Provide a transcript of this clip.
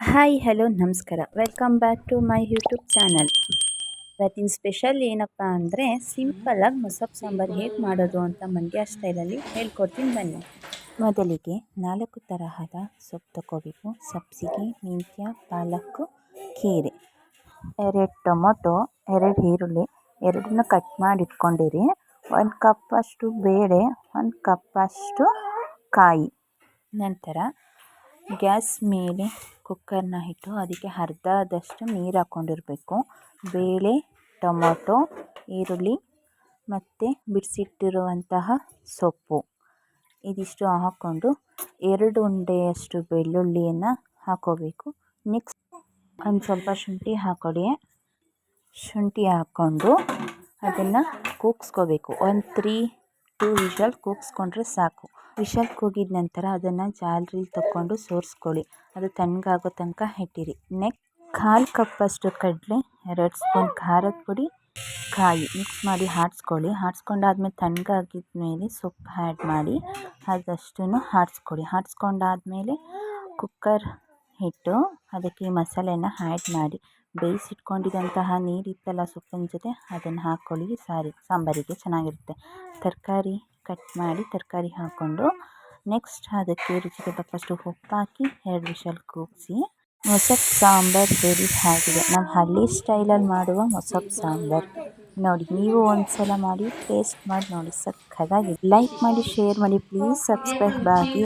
Hi hello ನಮಸ್ಕಾರ. Welcome back to my YouTube channel ಇವತ್ತಿನ special ಏನಪ್ಪ ಅಂದರೆ ಸಿಂಪಲ್ಲಾಗಿ ಮೊಸಪ್ಪು ಸಾಂಬಾರು ಹೇಗೆ ಮಾಡೋದು ಅಂತ ಮಂಡ್ಯ ಸ್ಟೈಲಲ್ಲಿ ಹೇಳ್ಕೊಡ್ತೀನಿ ಬನ್ನಿ. ಮೊದಲಿಗೆ ನಾಲ್ಕು ತರಹದ ಸೊಪ್ಪು ತಗೋಬೇಕು ಸಬ್ಸಿಗೆ, ಮೆಂತ್ಯ ಪಾಲಕ್ಕು ಕೀರೆ ಎರಡು ಟೊಮೊಟೊ, ಎರಡು ಈರುಳ್ಳಿ, ಎರಡನ್ನೂ ಕಟ್ ಮಾಡಿ ಇಟ್ಕೊಂಡಿರಿ ಒಂದು ಕಪ್ಪಷ್ಟು ಬೇಳೆ, ಒಂದು ಕಪ್ಪಷ್ಟು ಕಾಯಿ. ನಂತರ ಗ್ಯಾಸ್ ಮೇಲೆ ಕುಕ್ಕರ್ನ ಇಟ್ಟು ಅದಕ್ಕೆ ಅರ್ಧದಷ್ಟು ನೀರು ಹಾಕ್ಕೊಂಡಿರ್ಬೇಕು. ಬೇಳೆ, ಟೊಮೊಟೊ, ಈರುಳ್ಳಿ ಮತ್ತು ಬಿಡಿಸಿಟ್ಟಿರುವಂತಹ ಸೊಪ್ಪು. ಇದಿಷ್ಟು ಹಾಕ್ಕೊಂಡು ಎರಡು ಉಂಡೆಯಷ್ಟು ಬೆಳ್ಳುಳ್ಳಿಯನ್ನು ಹಾಕ್ಕೋಬೇಕು ನೆಕ್ಸ್ಟ್ ಒಂದು ಸ್ವಲ್ಪ ಶುಂಠಿ ಹಾಕ್ಕೊಳ್ಳಿ ಶುಂಠಿ ಹಾಕ್ಕೊಂಡು ಅದನ್ನು ಕೂಗಿಸ್ಕೋಬೇಕು. ಒಂದು ತ್ರೀ ಟೂ ವಿಷಲ್ ಕೂಗಿಸ್ಕೊಂಡ್ರೆ ಸಾಕು. ವಿಷಲ್ ಕೂಗಿದ ನಂತರ ಅದನ್ನು ಜಾಲ್ರಿಲಿ ತಗೊಂಡು ಸೋರಿಸ್ಕೊಳ್ಳಿ. ಅದು ತಣ್ಣಗಾಗೋ ತನಕ ಇಟ್ಟಿರಿ. ನೆಕ್ಸ್ಟ್ ಕಾಲು ಕಪ್ಪಷ್ಟು ಕಡಲೆ, ಎರಡು ಸ್ಪೂನ್ ಖಾರದ ಪುಡಿ, ಕಾಯಿ ಮಿಕ್ಸ್ ಮಾಡಿ ಆಡಿಸ್ಕೊಳ್ಳಿ ಆಡಿಸ್ಕೊಂಡಾದ್ಮೇಲೆ ತಣ್ಣಗಾಗಿದ ಮೇಲೆ ಸೊಪ್ಪು ಆ್ಯಡ್ ಮಾಡಿ ಅದಷ್ಟನ್ನು ಆಡಿಸ್ಕೊಳ್ಳಿ ಆಡಿಸ್ಕೊಂಡಾದ್ಮೇಲೆ ಕುಕ್ಕರ್ ಇಟ್ಟು ಅದಕ್ಕೆ ಮಸಾಲೆನ ಆ್ಯಡ್ ಮಾಡಿ. ಬೇಯಿಸಿಟ್ಕೊಂಡಿದ್ದಂತಹ ನೀರಿತ್ತಲ್ಲ ಸೊಪ್ಪಿನ ಜೊತೆ ಅದನ್ನು ಹಾಕ್ಕೊಳ್ಳಿ ಸಾರಿ, ಸಾಂಬಾರಿಗೆ ಚೆನ್ನಾಗಿರುತ್ತೆ. ತರಕಾರಿ ಕಟ್ ಮಾಡಿ ತರಕಾರಿ ಹಾಕ್ಕೊಂಡು ನೆಕ್ಸ್ಟ್ ಅದಕ್ಕೆ ರುಚಿಗೆ ತಕ್ಕಷ್ಟು ಹಾಕಿ ಎರಡು ವಿಷಲ್ ಕೂಗಿಸಿ. ಮೊಸಪ್ಪು ಸಾಂಬಾರ್ ರೆಡಿ ಆಗಿದೆ ನಮ್ಮ ಹಳ್ಳಿ ಸ್ಟೈಲಲ್ಲಿ ಮಾಡುವ ಮೊಸಪ್ಪು ಸಾಂಬಾರ್. ನೋಡಿ, ನೀವು ಒಂದು ಸಲ ಮಾಡಿ ಟೇಸ್ಟ್ ಮಾಡಿ ನೋಡಿ ಸಕ್ಕತ್ತಾಗಿದೆ ಲೈಕ್ ಮಾಡಿ ಶೇರ್ ಮಾಡಿ ಪ್ಲೀಸ್ ಸಬ್ಸ್ಕ್ರೈಬ್ ಆಗಿ